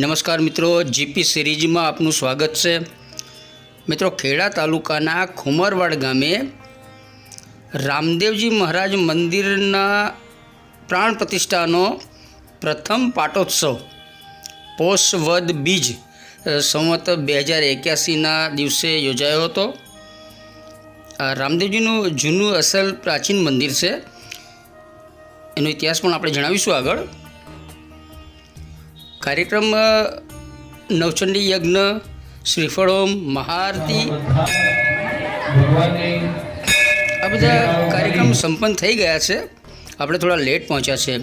નમસ્કાર મિત્રો જીપી સિરીઝમાં આપનું સ્વાગત છે. મિત્રો, ખેડા તાલુકાના ખુમરવાડ ગામે રામદેવજી મહારાજ મંદિરના પ્રાણ પ્રતિષ્ઠાનો પ્રથમ પાટોત્સવ પોષ વદ બીજ સંવત બે હજાર એક્યાસીના દિવસે યોજાયો હતો. રામદેવજીનું જૂનું અસલ પ્રાચીન મંદિર છે. એનો ઇતિહાસ પણ આપણે જણાવીશું આગળ. કાર્યક્રમ નવચંડી યજ્ઞ શ્રીફળોમ મહાઆરતી. આ બધા કાર્યક્રમ સંપન્ન થઈ ગયા છે. આપણે થોડા લેટ પહોંચ્યા છે.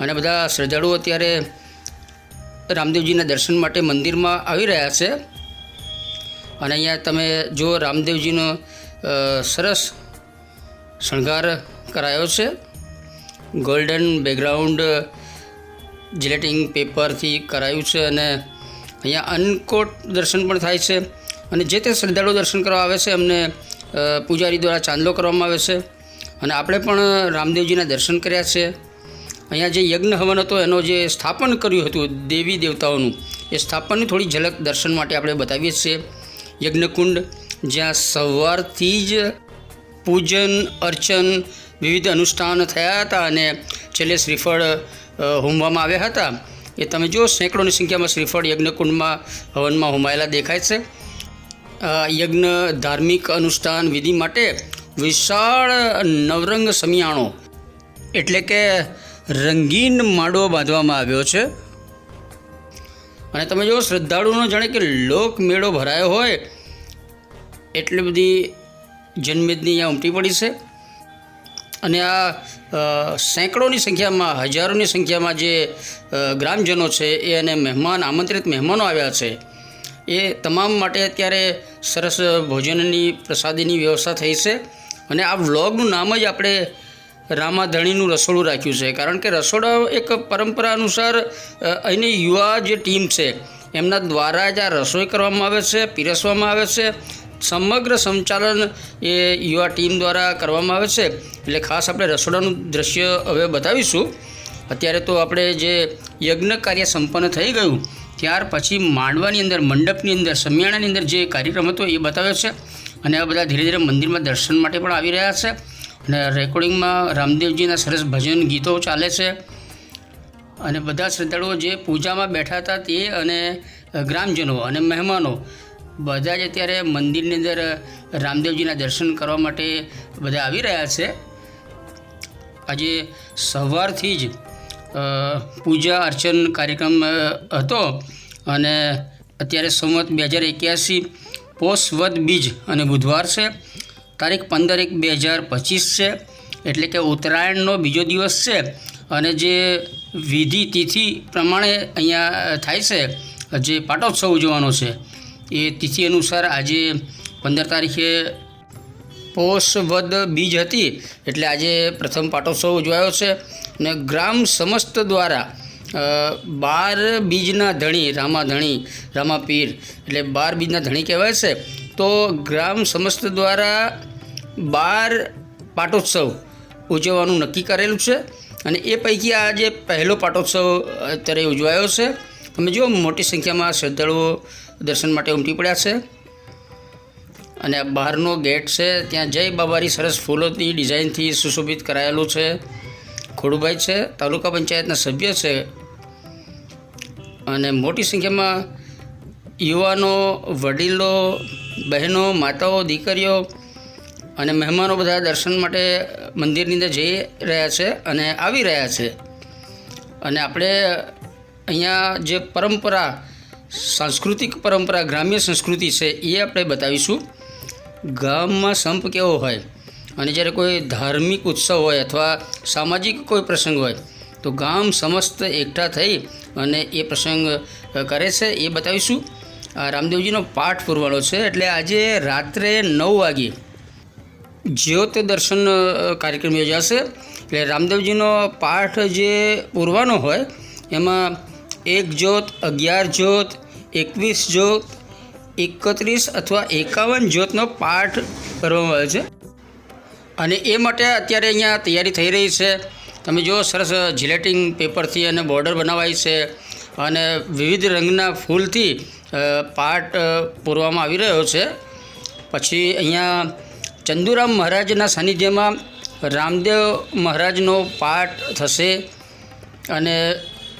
અને બધા શ્રદ્ધાળુઓ અત્યારે રામદેવજીના દર્શન માટે મંદિરમાં આવી રહ્યા છે. અને અહીંયા તમે જો રામદેવજીનો સરસ શણગાર કરાયો છે. ગોલ્ડન બેકગ્રાઉન્ડ જિલેટિંગ પેપરથી કરાયું છે અને અહીંયા અનકોટ દર્શન પણ થાય છે. અને જે તે શ્રદ્ધાળુ દર્શન કરવા આવે છે, એમને પૂજારી દ્વારા ચાંદલો કરવામાં આવે છે. અને આપણે પણ રામદેવજીના દર્શન કર્યા છે. અહીંયા જે યજ્ઞ હવન હતો, એનો જે સ્થાપન કર્યું હતું દેવી દેવતાઓનું, એ સ્થાપનની થોડી ઝલક દર્શન માટે આપણે બતાવીએ છીએ. યજ્ઞકુંડ, જ્યાં સવારથી જ પૂજન, અર્ચન, વિવિધ અનુષ્ઠાન થયા હતા અને છેલ્લે શ્રીફળ હોમવામાં આવ્યા હતા. એ તમે જુઓ, સેંકડોની સંખ્યામાં શ્રીફળ યજ્ઞકુંડમાં, હવનમાં હોમાયેલા દેખાય છે. યજ્ઞ ધાર્મિક અનુષ્ઠાન વિધિ માટે વિશાળ નવરંગ સમિયાણો, એટલે કે રંગીન માડો બાંધવામાં આવ્યો છે. અને તમે જુઓ શ્રદ્ધાળુનો જાણે કે લોકમેળો ભરાયો હોય, એટલી બધી જનમેદની અહીંયા ઉમટી પડી છે. અને આ સેંકડોની સંખ્યામાં, હજારોની સંખ્યામાં જે ગ્રામજનો છે, એ અને મહેમાન, આમંત્રિત મહેમાનો આવ્યા છે, એ તમામ માટે અત્યારે સરસ ભોજનની, પ્રસાદીની વ્યવસ્થા થઈ છે. અને આ વ્લોગનું નામ જ આપણે રામાધણીનું રસોડું રાખ્યું છે. કારણ કે રસોડા એક પરંપરા અનુસાર અહીંની યુવા જે ટીમ છે, એમના દ્વારા જ આ રસોઈ કરવામાં આવે છે, પીરસવામાં આવે છે. સમગ્ર સંચાલન એ યુવા ટીમ દ્વારા કરવામાં આવે છે. એટલે ખાસ આપણે રસોડાનું દ્રશ્ય હવે બતાવીશું. અત્યારે તો આપણે જે યજ્ઞ કાર્ય સંપન્ન થઈ ગયું, ત્યાર પછી માંડવાની અંદર, મંડપની અંદર, સમિયાણાની અંદર જે કાર્યક્રમ હતો એ બતાવ્યો છે. અને આ બધા ધીરે ધીરે મંદિરમાં દર્શન માટે પણ આવી રહ્યા છે. અને રેકોર્ડિંગમાં રામદેવજીના સરસ ભજન ગીતો ચાલે છે. અને બધા શ્રદ્ધાળુઓ જે પૂજામાં બેઠા હતા તે અને ગ્રામજનો અને મહેમાનો બધા જ અત્યારે મંદિરની અંદર રામદેવજીના દર્શન કરવા માટે બધા આવી રહ્યા છે. આજે સવારથી જ પૂજા અર્ચન કાર્યક્રમ હતો અને અત્યારે સંવત બે હજાર એક્યાસી પોષ વદ બીજ અને બુધવાર છે. તારીખ પંદર એક બે હજાર પચીસ છે. એટલે કે ઉત્તરાયણનો બીજો દિવસ છે અને જે વિધિ તિથિ પ્રમાણે અહીંયા થાય છે. જે પાટોત્સવ ઉજવવાનો છે. એ તિથિ અનુસાર આજે પંદર તારીખે પોષ વદ બીજ હતી, એટલે આજે પ્રથમ પાટોત્સવ ઉજવાયો છે. અને ગ્રામ સમસ્ત દ્વારા બાર બીજના ધણી, રામા ધણી, રામા પીર, એટલે બાર બીજના ધણી કહેવાય છે. તો ગ્રામ સમસ્ત દ્વારા બાર પાટોત્સવ ઉજવવાનું નક્કી કરેલું છે. અને એ પૈકી આજે પહેલો પાટોત્સવ અત્યારે ઉજવાયો છે. તમે જુઓ, મોટી સંખ્યામાં શ્રદ્ધાળુઓ દર્શન માટે ઉમટી પડ્યા છે. અને બહારનો ગેટ છે, ત્યાં જય બાબારી સરસ ફૂલોની ડિઝાઇનથી સુશોભિત કરાયેલું છે. ખોડુભાઈ છે, તાલુકા પંચાયતના સભ્ય છે. અને મોટી સંખ્યામાં યુવાનો, વડીલો, બહેનો, માતાઓ, દીકરીઓ અને મહેમાનો બધા દર્શન માટે મંદિરની અંદર જઈ રહ્યા છે અને આવી રહ્યા છે. અને આપણે અહીંયા જે પરંપરા સાંસ્કૃતિક પરંપરા, ગ્રામ્ય સંસ્કૃતિ છે એ આપણે બતાવીશું. ગામમાં સંપ કેવો હોય અને જ્યારે કોઈ ધાર્મિક ઉત્સવ હોય અથવા સામાજિક કોઈ પ્રસંગ હોય, તો ગામ સમસ્ત એકઠા થઈ અને એ પ્રસંગ કરે છે એ બતાવીશું. આ રામદેવજીનો પાઠ પૂરવાનો છે એટલે આજે રાત્રે નવ વાગે જ્યોત દર્શન કાર્યક્રમ યોજાશે. એટલે રામદેવજીનો પાઠ જે પૂરવાનો હોય, એમાં એક જ્યોત, અગિયાર જ્યોત, એકવીસ જ્યોત, એકત્રીસ અથવા એકાવન જ્યોતનો પાઠ કરવામાં આવે છે. અને એ માટે અત્યારે અહીંયા તૈયારી થઈ રહી છે. તમે જુઓ, સરસ જિલેટિંગ પેપરથી અને બોર્ડર બનાવાય છે અને વિવિધ રંગના ફૂલથી પાઠ પૂરવામાં આવી રહ્યો છે. પછી અહીંયા ચંદુરામ મહારાજના સાનિધ્યમાં રામદેવ મહારાજનો પાઠ થશે અને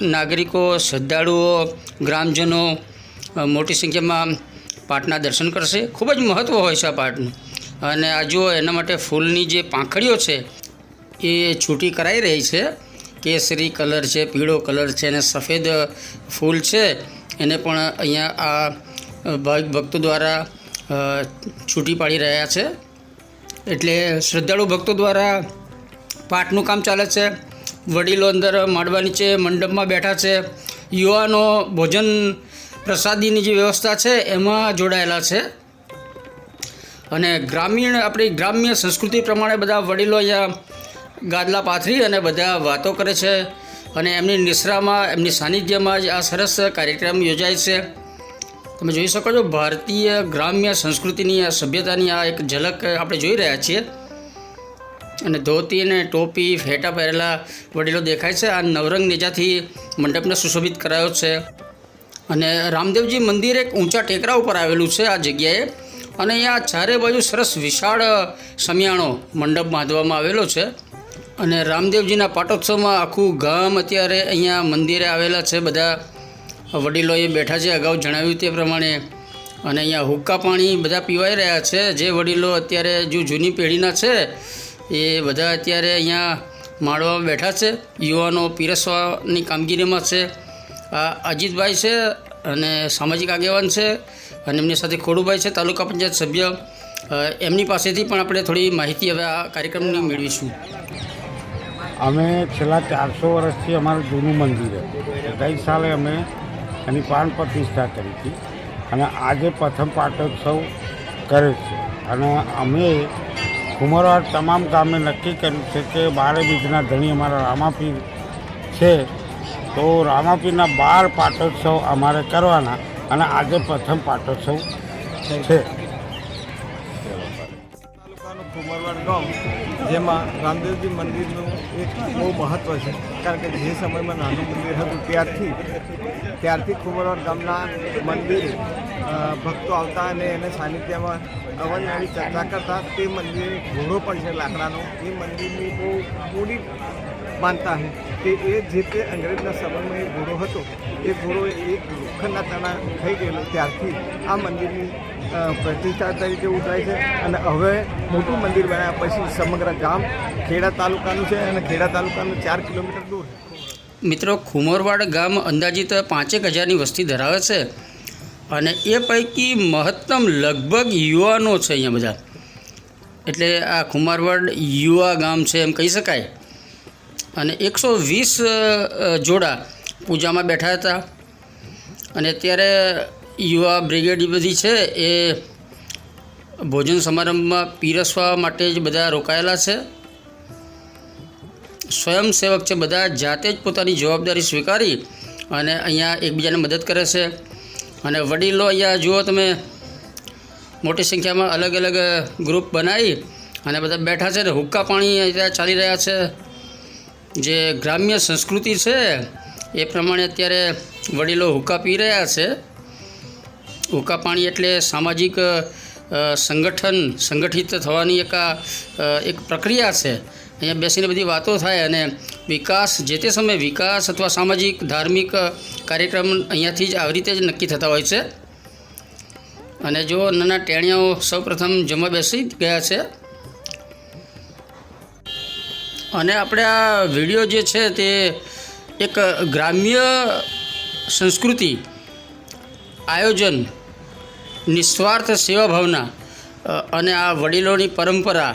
નાગરિકો, શ્રદ્ધાળુઓ, ગ્રામજનો મોટી સંખ્યામાં પાઠના દર્શન કરશે. ખૂબ જ મહત્ત્વ હોય છે આ પાઠનું. અને આ જુઓ, એના માટે ફૂલની જે પાંખડીઓ છે, એ છૂટી કરાઈ રહી છે. કેસરી કલર છે, પીળો કલર છે અને સફેદ ફૂલ છે. એને પણ અહીંયા આ ભાવિક ભક્તો દ્વારા છૂટી પાડી રહ્યા છે. એટલે શ્રદ્ધાળુ ભક્તો દ્વારા પાઠનું કામ ચાલે છે. વડીલો અંદર માંડવા નીચે મંડપમાં બેઠા છે. યુવાનો ભોજન પ્રસાદીની જે વ્યવસ્થા છે, એમાં જોડાયેલા છે. અને ગ્રામીણ, આપણી ગ્રામ્ય સંસ્કૃતિ પ્રમાણે બધા વડીલો અહીંયા ગાદલા પાથરી અને બધા વાતો કરે છે. અને એમની નિશ્રામાં એમની સાનિધ્યમાં જ આ સરસ કાર્યક્રમ યોજાય છે. તમે જોઈ શકો છો, ભારતીય ગ્રામ્ય સંસ્કૃતિની આ સભ્યતાની આ એક ઝલક આપણે જોઈ રહ્યા છીએ. અને ધોતી અને ટોપી, ફેટા પહેરેલા વડીલો દેખાય છે. આ નવરંગ નેજાથી મંડપને સુશોભિત કરાયો છે. અને રામદેવજી મંદિર એક ઊંચા ટેકરા ઉપર આવેલું છે આ જગ્યાએ. અને અહીંયા ચારે બાજુ સરસ વિશાળ સમિયાણો મંડપ બાંધવામાં આવેલો છે. અને રામદેવજીના પાટોત્સવમાં આખું ગામ અત્યારે અહીંયા મંદિરે આવેલા છે. બધા વડીલોએ બેઠા છે. અગાઉ જણાવ્યું તે પ્રમાણે. અને અહીંયા હુક્કા પાણી બધા પીવાઈ રહ્યા છે. જે વડીલો અત્યારે જો જૂની પેઢીના છે. એ બધા અત્યારે અહીંયા માળવામાં બેઠા છે. યુવાનો પીરસવાની કામગીરીમાં છે. આ અજીતભાઈ છે અને સામાજિક આગેવાન છે અને એમની સાથે ખોડુભાઈ છે, તાલુકા પંચાયત સભ્ય. એમની પાસેથી પણ આપણે થોડી માહિતી હવે આ કાર્યક્રમની મેળવીશું. અમે છેલ્લા ચારસો વર્ષથી અમારું જૂનું મંદિર હતું. ગઈ સાલે અમે એની પ્રાણ પ્રતિષ્ઠા કરી હતી. અને આજે પ્રથમ પાટોત્સવ કરે છે. અને અમે કુંમરવાડ તમામ કામે નક્કી કર્યું છે કે બારે બીજના ધણી અમારા રામાપીર છે. તો રામાપીરના બાર પાટોત્સવ અમારે કરવાના અને આજે પ્રથમ પાટોત્સવ છે. તાલુકાનું કુંવરવાડ ગામ, જેમાં રામદેવજી મંદિરનું એક બહુ મહત્ત્વ છે. કારણ કે જે સમયમાં નાનું મંદિર હતું ત્યારથી ત્યારથી કુંવરવાડ ગામના મંદિરે ભક્તો આવતા અને એને સાનિધ્યમાં અવનવી ચર્ચા કરતા, તે મંદિરે ઘોડો પણ છે લાકડાનો. એ મંદિરની બહુ પૂરી માનતા હે. કે એ જે તે અંગ્રેજના સમયમાં એ ઘોડો હતો, એ ઘોડો એક લોખંડના તણા થઈ ગયેલો ત્યારથી આ મંદિરની પ્રતિષ્ઠા તરીકે ઉતરાય છે અને હવે મોટું મંદિર બનાવ્યા પછી સમગ્ર ગામ ખેડા તાલુકાનું છે અને ખેડા તાલુકાનું ચાર કિલોમીટર દૂર મિત્રો, ખુમરવાડ ગામ અંદાજિત પાંચેક હજારની વસ્તી ધરાવે છે અને એ પૈકી મહત્તમ લગભગ યુવાનો છે અહીંયા બધા. એટલે આ ખુમારવાડ યુવા ગામ છે એમ કહી શકાય. અને એકસો વીસ જોડા પૂજામાં બેઠા હતા. અને અત્યારે યુવા બ્રિગેડ બધી છે એ ભોજન સમારંભમાં પીરસવા માટે જ બધા રોકાયેલા છે. સ્વયંસેવક છે બધા જાતે જ પોતાની જવાબદારી સ્વીકારી અને અહીંયા એકબીજાને મદદ કરે છે. અને વડીલો અહીંયા જુઓ તમે, મોટી સંખ્યામાં અલગ અલગ ગ્રુપ બનાવી અને બધા બેઠા છે ને હુક્કા પાણી અહીંયા ચાલી રહ્યા છે. જે ગ્રામ્ય સંસ્કૃતિ છે, એ પ્રમાણે અત્યારે વડીલો હુક્કા પી રહ્યા છે. હુક્કા પાણી એટલે સામાજિક સંગઠન સંગઠિત થવાની એક એક પ્રક્રિયા છે. અહીંયા બેસીને બધી વાતો થાય અને વિકાસ, જે તે સમયે વિકાસ અથવા સામાજિક, ધાર્મિક કાર્યક્રમ અહીંયાથી જ આવી રીતે જ નક્કી થતા હોય છે. અને જો નાના ટેણિયાઓ સૌપ્રથમ જમવા બેસી ગયા છે અને આપણે આ વીડિયો જે છે તે એક ગ્રામ્ય સંસ્કૃતિ આયોજન નિસ્વાર્થ સેવા ભાવના અને આ વડીલોની પરંપરા,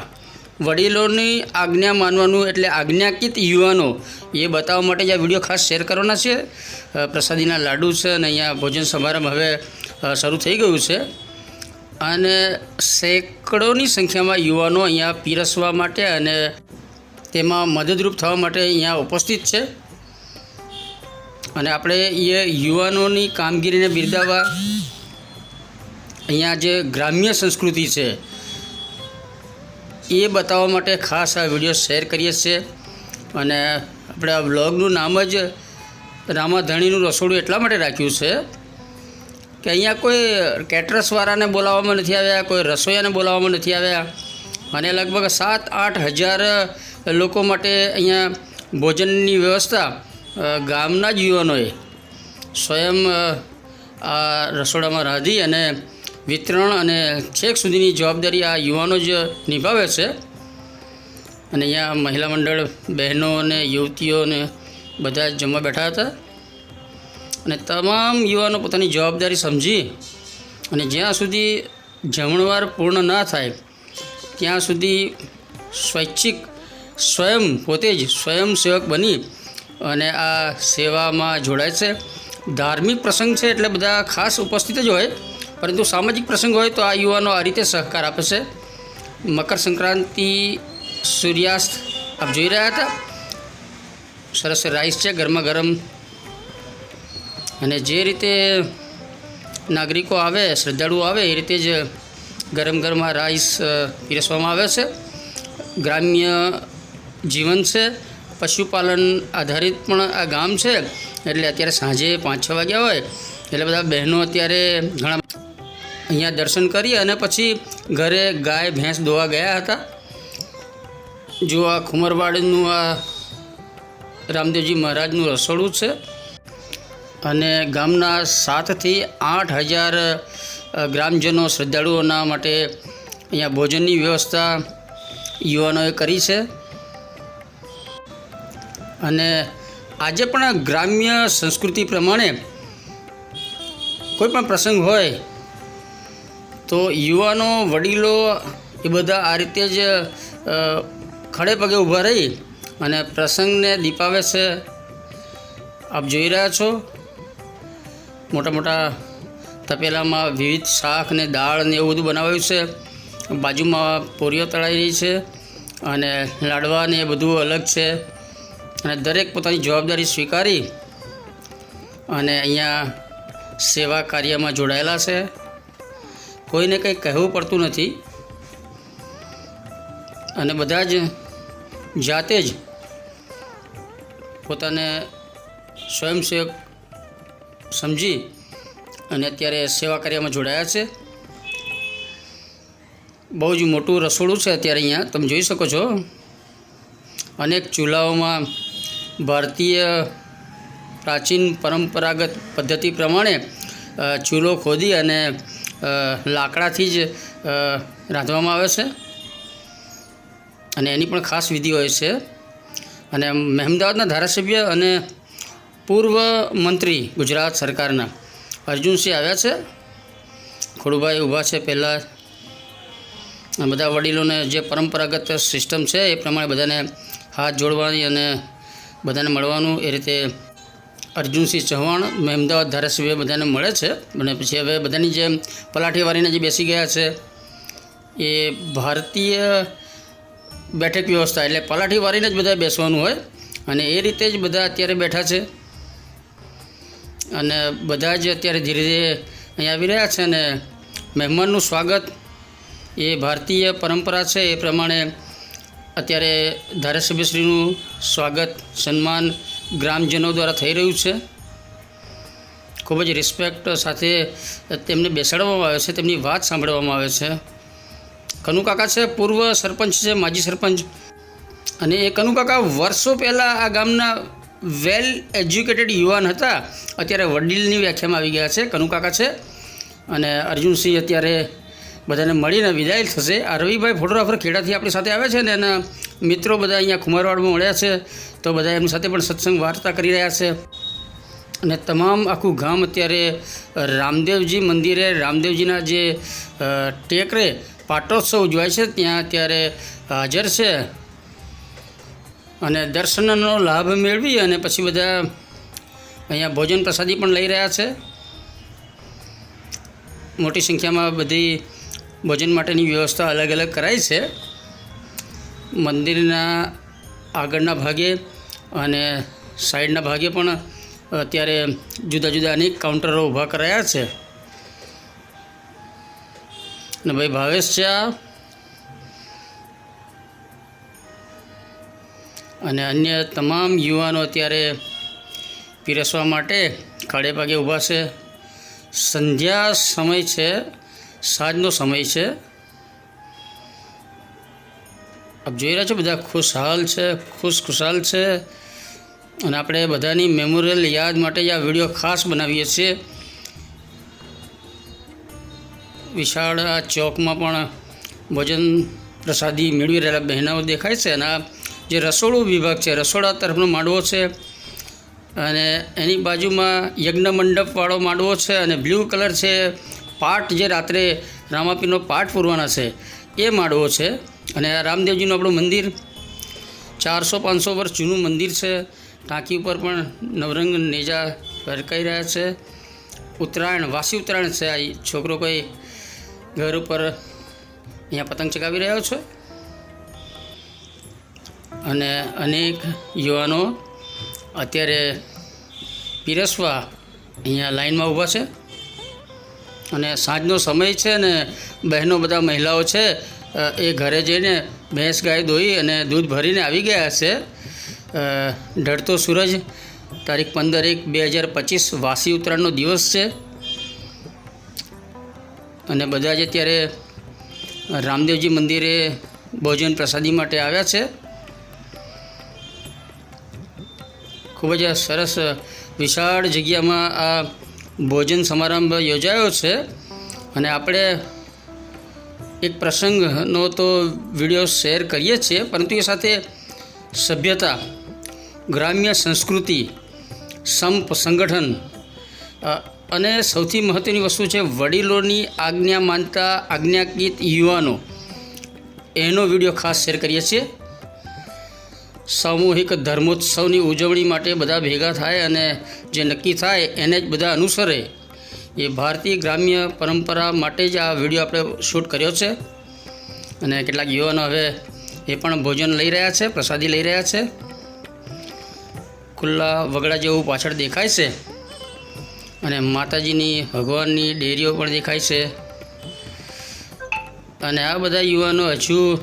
વડીલોની આજ્ઞા માનવાનું એટલે આજ્ઞાકિત યુવાનો, એ બતાવવા માટે જ આ વીડિયો ખાસ શેર કરવાના છે. પ્રસાદીના લાડુ છે અને અહીંયા ભોજન સમારંભ હવે શરૂ થઈ ગયું છે. અને સેંકડોની સંખ્યામાં યુવાનો અહીંયા પીરસવા માટે અને તેમાં મદદરૂપ થવા માટે અહીંયા ઉપસ્થિત છે. અને આપણે એ યુવાનોની કામગીરીને બિરદાવવા અહીંયા જે ગ્રામ્ય સંસ્કૃતિ છે, એ બતાવવા માટે ખાસ આ વીડિયો શેર કરીએ છીએ. અને આપણે આ બ્લોગનું નામ જ રામાધણીનું રસોડું એટલા માટે રાખ્યું છે કે અહીંયા કોઈ કેટરસવાળાને બોલાવવામાં નથી આવ્યા, કોઈ રસોઈયાને બોલાવવામાં નથી આવ્યા. અને લગભગ સાત આઠ હજાર લોકો માટે અહીંયા ભોજનની વ્યવસ્થા ગામના જ યુવાનોએ સ્વયં આ રસોડામાં રાંધી અને વિતરણ અને છેક સુધીની જવાબદારી આ યુવાનો જ નિભાવે છે. અને અહીંયા મહિલા મંડળ બહેનો અને યુવતીઓને બધા જમવા બેઠા હતા. અને તમામ યુવાનો પોતાની જવાબદારી સમજી અને જ્યાં સુધી જમણવાર પૂર્ણ ના થાય, ત્યાં સુધી સ્વૈચ્છિક સ્વયં પોતે જ સ્વયંસેવક બની અને આ સેવામાં જોડાય છે. ધાર્મિક પ્રસંગ છે એટલે બધા ખાસ ઉપસ્થિત જ હોય, પરંતુ સામાજિક પ્રસંગ હોય તો આ યુવાનો આ રીતે સહકાર આપે છે. મકર સંક્રાંતિ, સૂર્યાસ્ત, આપ જોઈ રહ્યા હતા. સરસ રાઈસ છે ગરમા ગરમ અને જે રીતે નાગરિકો આવે શ્રદ્ધાળુઓ આવે, એ રીતે જ ગરમ ગરમ રાઈસ પીરસવામાં આવે છે. ગ્રામ્ય જીવન છે, પશુપાલન આધારિત પણ આ ગામ છે, એટલે અત્યારે સાંજે પાંચ છ વાગ્યા હોય, એટલે બધા બહેનો અત્યારે ઘણા અહીંયા દર્શન કરી અને પછી ઘરે ગાય, ભેંસ દોવા ગયા હતા. જો આ ખુમરવાડનું આ રામદેવજી મહારાજનું રસોડું છે અને ગામના સાતથી આઠ હજાર ગ્રામજનો શ્રદ્ધાળુઓના માટે અહીંયા ભોજનની વ્યવસ્થા યુવાનોએ કરી છે. અને આજે પણ ગ્રામ્ય સંસ્કૃતિ પ્રમાણે કોઈ પણ પ્રસંગ હોય તો યુવાનો, વડીલો એ બધા આ રીતે જ ખડે પગે ઊભા રહી અને પ્રસંગને દીપાવે છે આપ જોઈ રહ્યા છો, મોટા મોટા તપેલામાં વિવિધ શાક ને દાળ ને એવું બધું બનાવાયું છે. બાજુમાં પોરીઓ તળાઈ રહી છે અને લાડવા ને બધું અલગ છે. અને દરેક પોતાની જવાબદારી સ્વીકારી અને અહીંયા સેવા કાર્યમાં જોડાયેલા છે. કોઈને કંઈ કહેવું પડતું નથી. અને બધા જ જાતે જ પોતાને સ્વયંસેવક સમજી અને અત્યારે સેવા કાર્યમાં જોડાયા છે. બહુ જ મોટું રસોડું છે અત્યારે અહીંયા. તમે જોઈ શકો છો. અનેક ચૂલાઓમાં ભારતીય પ્રાચીન પરંપરાગત પદ્ધતિ પ્રમાણે ચૂલો ખોદી અને લાકડાથી જ રાંધવામાં આવે છે. અને એની પણ ખાસ વિધિ હોય છે. અને મહેમદાવાદના ધારાસભ્ય અને પૂર્વ મંત્રી ગુજરાત સરકારના અર્જુનસિંહ આવ્યા છે. ખોડુભાઈ ઊભા છે પહેલાં. બધા વડીલોને જે પરંપરાગત સિસ્ટમ છે એ પ્રમાણે બધાને હાથ જોડવાની અને બધાને મળવાનું એ રીતે અર્જુનસિંહ ચૌહાણ અમદાવાદ ધારાસભ્ય બધાને મળે છે. અને પછી હવે બધાની જે પલાઠીવાળીને જે બેસી ગયા છે, એ ભારતીય બેઠક વ્યવસ્થા એટલે પલાઠી વારીને જ બધા બેસવાનું હોય. અને એ રીતે જ બધા અત્યારે બેઠા છે. અને બધા જ અત્યારે ધીરે ધીરે અહીંયા આવી રહ્યા છે અને મહેમાનનું સ્વાગત એ ભારતીય પરંપરા છે એ પ્રમાણે અત્યારે ધારાસભ્યશ્રીનું સ્વાગત, સન્માન ગ્રામજનો દ્વારા થઈ રહ્યું છે. ખૂબ જ રિસ્પેક્ટ સાથે તેમને બેસાડવામાં આવે છે, તેમની વાત સાંભળવામાં આવે છે. કનુકાકા છે, પૂર્વ સરપંચ છે, માજી સરપંચ. અને એ કનુકાકા વર્ષો પહેલાં આ ગામના વેલ એજ્યુકેટેડ યુવાન હતા. અત્યારે વડીલની વ્યાખ્યામાં આવી ગયા છે કનુકાકા છે. અને અર્જુનસિંહ અત્યારે બધાને મળીને વિદાય થશે. આ રવિભાઈ ફોટોગ્રાફર ખેડાથી આપણી સાથે આવે છે ને, એના મિત્રો બધા અહીંયા કુમારવાડમાં મળ્યા છે. તો બધા એમની સાથે પણ સત્સંગ વાર્તા કરી રહ્યા છે. અને તમામ આખું ગામ અત્યારે રામદેવજી મંદિરે, રામદેવજીના જે ટેકરે પાટોત્સવ ઉજવાય છે, ત્યાં અત્યારે હાજર છે. અને દર્શનનો લાભ મેળવી અને પછી બધા અહીંયા ભોજન પ્રસાદી પણ લઈ રહ્યા છે. મોટી સંખ્યામાં બધી ભોજન માટેની વ્યવસ્થા અલગ અલગ કરાઈ છે. મંદિરના આગળના ભાગે અને સાઈડના ભાગે પણ અત્યારે જુદા જુદા અનેક કાઉન્ટરો ઊભા કરાયા છે. અને ભાઈ ભાવેશ છે અને અન્ય તમામ યુવાનો અત્યારે પીરસવા માટે ખાડે ભાગે ઊભા છે. સંધ્યા સમય છે. સાંજનો સમય છે. આપ જોઈ રહ્યા છો બધા ખુશહાલ છે ખુશ ખુશાલ છે. અને આપણે બધાની મેમોરિયલ યાદ માટે આ વીડિયો ખાસ બનાવીએ છીએ. વિશાળ આ ચોકમાં પણ ભોજન પ્રસાદી મેળવી રહેલા બહેનાઓ દેખાય છે અને આ જે રસોડું વિભાગ છે, રસોડા તરફનો માંડવો છે. અને એની બાજુમાં યજ્ઞ મંડપવાળો માંડવો છે અને બ્લુ કલર છે. પાઠ જે રાત્રે રામાપીરનો પાઠ પૂરવાના છે, એ માળવો છે. અને આ રામદેવજીનું આપણું મંદિર ચારસો પાંચસો વર્ષ જૂનું મંદિર છે. ટાંકી ઉપર પણ નવરંગ નેજા ફરકાઈ રહ્યા છે. ઉત્તરાયણ, વાસી ઉત્તરાયણ છે. આ છોકરો કોઈ ઘર ઉપર અહીંયા પતંગ ચગાવી રહ્યો છે? અને અનેક યુવાનો અત્યારે પીરસવા અહીંયા લાઈનમાં ઊભા છે. અને સાંજનો સમય છે ને બહેનો બધા મહિલાઓ છે એ ઘરે જઈને ભેંસ ગાય દોઈ અને દૂધ ભરીને આવી ગયા છે. ઢળતો સૂરજ, તારીખ પંદર એક બે હજાર પચીસ વાસી ઉત્તરાયણનો દિવસ છે. અને બધા જ અત્યારે રામદેવજી મંદિરે ભોજન પ્રસાદી માટે આવ્યા છે. ખૂબ જ સરસ વિશાળ જગ્યામાં આ ભોજન સમારંભ યોજાયો છે અને આપણે એક પ્રસંગનો તો વીડિયો શેર કરીએ છીએ, પરંતુ એ સાથે સભ્યતા, ગ્રામ્ય સંસ્કૃતિ, સંપ, સંગઠન અને સૌથી મહત્ત્વની વસ્તુ છે વડીલોની આજ્ઞા માનતા આજ્ઞાકીત યુવાનો. એનો વીડિયો ખાસ શેર કરીએ છીએ. સામૂહિક ધર્મોત્સવની ઉજવણી માટે બધા ભેગા થાય અને જે નક્કી થાય એને જ બધા અનુસરે. એ ભારતીય ગ્રામ્ય પરંપરા માટે જ આ વીડિયો આપણે શૂટ કર્યો છે. અને કેટલાક યુવાનો હવે એ પણ ભોજન લઈ રહ્યા છે, પ્રસાદી લઈ રહ્યા છે. ખુલ્લા વગડા જેવું પાછળ દેખાય છે. અને માતાજીની ભગવાનની ડેરીઓ પણ દેખાય છે. અને આ બધા યુવાનો હજુ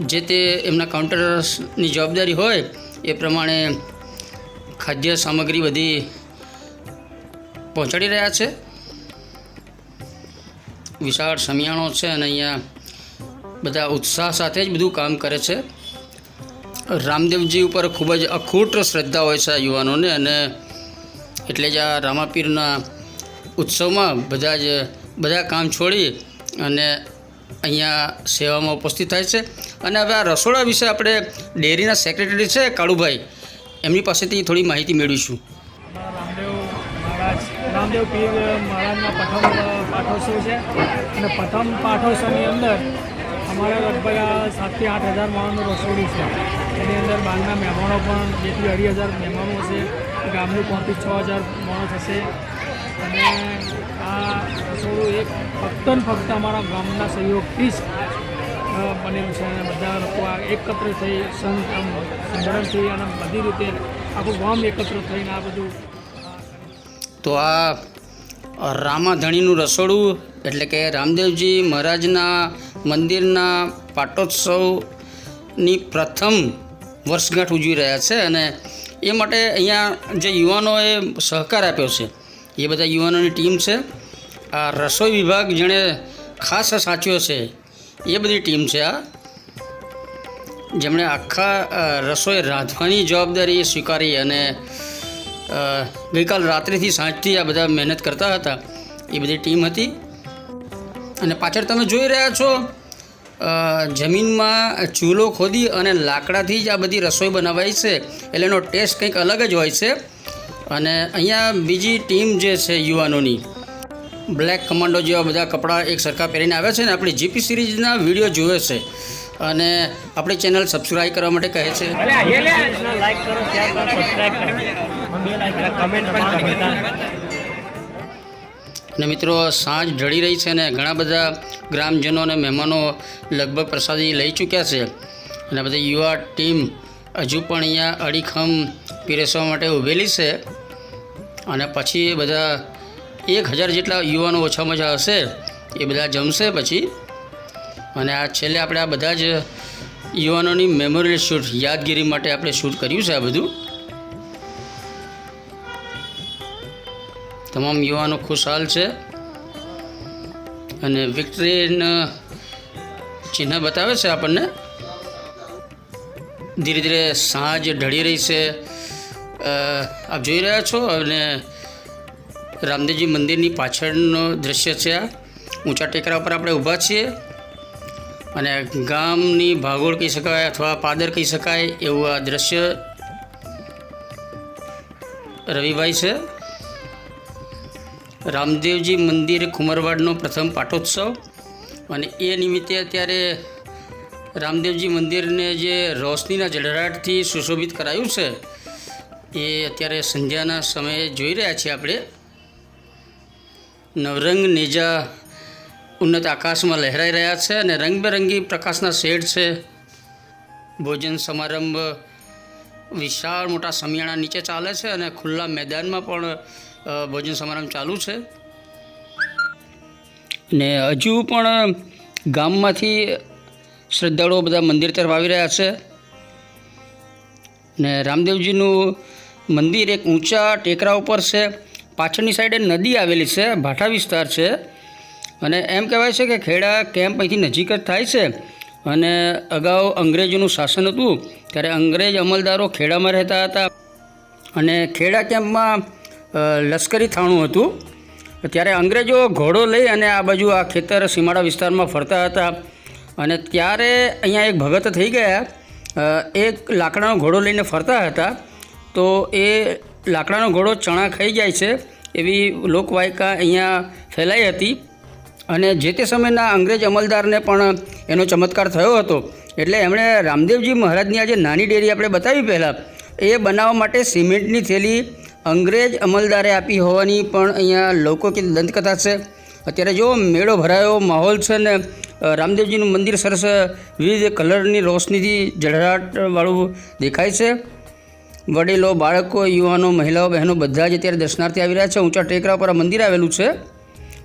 જે તે એમના કાઉન્ટરની જવાબદારી હોય, એ પ્રમાણે ખાદ્ય સામગ્રી બધી પહોંચાડી રહ્યા છે. વિશાળ સમિયાણો છે અને અહીંયા બધા ઉત્સાહ સાથે જ બધું કામ કરે છે. રામદેવજી ઉપર ખૂબ જ અખૂટ શ્રદ્ધા હોય છે આ યુવાનોને અને એટલે જ આ રામાપીરના ઉત્સવમાં બધા જ બધા કામ છોડી અને અહીંયા સેવામાં ઉપસ્થિત થાય છે. અને હવે આ રસોડા વિશે આપણે ડેરીના સેક્રેટરી છે કાળુભાઈ, એમની પાસેથી થોડી માહિતી મેળવીશું. રામદેવ પીર મહારાજના પ્રથમ પાઠોત્સવ છે. અને પ્રથમ પાઠોત્સવની અંદર અમારે લગભગ સાતથી આઠ હજાર માણસનું રસોડું છે. એની અંદર બહારના મહેમાનો પણ જેટલી અઢી હજાર મહેમાનો હશે, ગામનું પાંત્રીસ છ હજાર માણસ હશે અને આ રસોડું એક ફક્ત ફક્ત અમારા ગામના સહયોગથી જ બનેલું છે. અને બધા લોકો આ એકત્ર થઈ સંઘ આમ સંગઠનથી અને બધી રીતે આખું ગામ એકત્ર થઈને આ બધું તો આ રામાધણીનું રસોડું, એટલે કે રામદેવજી મહારાજના મંદિરના પાટોત્સવની પ્રથમ વર્ષગાંઠ ઉજવી રહ્યા છે. અને એ માટે અહીંયા જે યુવાનોએ સહકાર આપ્યો છે એ બધા યુવાનોની ટીમ છે. આ રસોઈ વિભાગ જેણે ખાસ સાચ્યો છે. એ બધી ટીમ છે આ. જેમણે આખા રસોઈ રાંધવાની જવાબદારી સ્વીકારી અને ગઈકાલ રાત્રિથી સાંજથી આ બધા મહેનત કરતા હતા. એ બધી ટીમ હતી. અને પાછળ તમે જોઈ રહ્યા છો જમીનમાં ચૂલો ખોદી અને લાકડાથી જ આ બધી રસોઈ બનાવાય છે. એટલે એનો ટેસ્ટ કંઈક અલગ જ હોય છે. અને અહીંયા બીજી ટીમ જે છે યુવાનોની બ્લેક કમાન્ડો જેવા બધા કપડાં એક સરખા પહેરીને આવે છે ને આપણી જીપી સિરીઝના વીડિયો જોવે છે. અને આપણી ચેનલ સબસ્ક્રાઈબ કરવા માટે કહે છે. અને મિત્રો સાંજ ઢળી રહી છે અને ઘણા બધા ગ્રામજનો અને મહેમાનો લગભગ પ્રસાદી લઈ ચૂક્યા છે. અને બધી યુવા ટીમ હજુ પણ અહીંયા અડીખમ પીરસવા માટે ઊભેલી છે. અને પછી એ બધા એક હજાર જેટલા યુવાનો ઓછામાં ઓછા હશે, એ બધા જમશે પછી. અને આ છેલ્લે આપણે આ બધા જ યુવાનોની મેમોરિયલ શૂટ યાદગીરી માટે આપણે શૂટ કર્યું છે આ બધું. તમામ યુવાનો ખુશહાલ છે. અને વિક્ટરીના ચિહ્ન બતાવે છે આપણને. ધીરે ધીરે સાંજ ઢળી રહી છે. આપ જોઈ રહ્યા છો અને રામદેવજી મંદિરની પાછળનો દૃશ્ય છે આ. ઊંચા ટેકરા ઉપર આપણે ઊભા છીએ અને ગામની ભાગોળ કહી શકાય અથવા પાદર કહી શકાય એવું આ દૃશ્ય રવિભાઈ છે. રામદેવજી મંદિર કુમરવાડનો પ્રથમ પાટોત્સવ અને એ નિમિત્તે અત્યારે રામદેવજી મંદિરને જે રોશનીના જળહળાટથી સુશોભિત કરાયું છે એ અત્યારે સંધ્યાના સમયે જોઈ રહ્યા છીએ આપણે. નવરંગ નેજા ઉન્નત આકાશમાં લહેરાઈ રહ્યા છે અને રંગબેરંગી પ્રકાશના શેડ છે. ભોજન સમારંભ વિશાળ મોટા સમિયાણા નીચે ચાલે છે અને ખુલ્લા મેદાનમાં પણ ભોજન સમારંભ ચાલુ છે. ને હજુ પણ ગામમાંથી શ્રદ્ધાળુઓ બધા મંદિર તરફ આવી રહ્યા છે. ને રામદેવજીનું મંદિર એક ઊંચા ટેકરા ઉપર છે. પાછળની સાઈડે નદી આવેલી છે, ભાઠા વિસ્તાર છે. અને એમ કહેવાય છે કે ખેડા કેમ્પ અહીંથી નજીક જ થાય છે. અને અગાઉ અંગ્રેજોનું શાસન હતું, ત્યારે અંગ્રેજ અમલદારો ખેડામાં રહેતા હતા. અને ખેડા કેમ્પમાં લશ્કરી થાણું હતું. ત્યારે અંગ્રેજો ઘોડો લઈ અને આ બાજુ આ ખેતર સીમાડા વિસ્તારમાં ફરતા હતા. અને ત્યારે અહીંયા એક ભગત થઈ ગયા. એક લાકડાનો ઘોડો લઈને ફરતા હતા. તો એ લાકડાનો ઘોડો ચણા ખાઈ જાય છે એવી લોકવાયકા અહીંયા ફેલાઈ હતી. અને જે તે સમયના અંગ્રેજ અમલદારને પણ એનો ચમત્કાર થયો હતો. એટલે એમણે રામદેવજી મહારાજની આજે નાની ડેરી આપણે બતાવી પહેલાં, એ બનાવવા માટે સિમેન્ટની થેલી અંગ્રેજ અમલદારે આપી હોવાની પણ અહીંયા લૌકિક દંતકથા છે. અત્યારે જો મેળો ભરાયો, માહોલ છે ને રામદેવજીનું મંદિર સરસ વિવિધ કલરની રોશનીથી જળહળાટવાળું દેખાય છે. વડીલો, બાળકો, યુવાનો, મહિલાઓ, બહેનો બધા જ અત્યારે દર્શનાર્થી આવી રહ્યા છે. ઊંચા ટેકરા પર આ મંદિર આવેલું છે.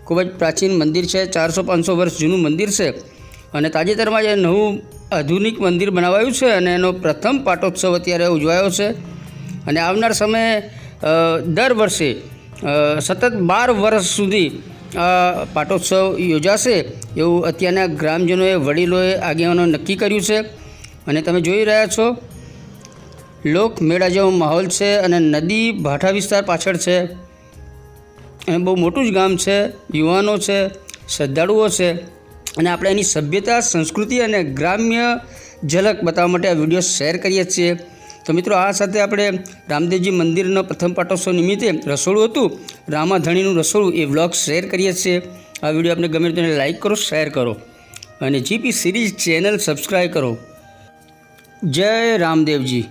ખૂબ જ પ્રાચીન મંદિર છે. ચારસો પાંચસો વર્ષ જૂનું મંદિર છે. અને તાજેતરમાં જે નવું આધુનિક મંદિર બનાવાયું છે અને એનો પ્રથમ પાટોત્સવ અત્યારે ઉજવાયો છે. અને આવનાર સમયે દર વર્ષે સતત બાર વર્ષ સુધી આ પાટોત્સવ યોજાશે એવું અત્યારના ગ્રામજનોએ, વડીલોએ આગેવાનો નક્કી કર્યું છે. અને તમે જોઈ રહ્યા છો લોક મેળા જેવો માહોલ છે અને નદી ભાઠા વિસ્તાર પાછળ છે. અને બહુ મોટું જ ગામ છે. યુવાનો છે, શ્રદ્ધાળુઓ છે. અને આપણે એની સભ્યતા, સંસ્કૃતિ અને ગ્રામ્ય ઝલક બતાવવા માટે આ વીડિયો શેર કરીએ છીએ. તો મિત્રો, આ સાથે આપણે રામદેવજી મંદિરનો પ્રથમ પાટોત્સવ નિમિત્તે રસોડું હતું. રામાધણીનું રસોડું એ વ્લોગ શેર કરીએ છીએ. આ વીડિયો આપણે ગમે તેને લાઈક કરો, શેર કરો. અને જીપી સિરીઝ ચેનલ સબસ્ક્રાઈબ કરો. જય રામદેવજી.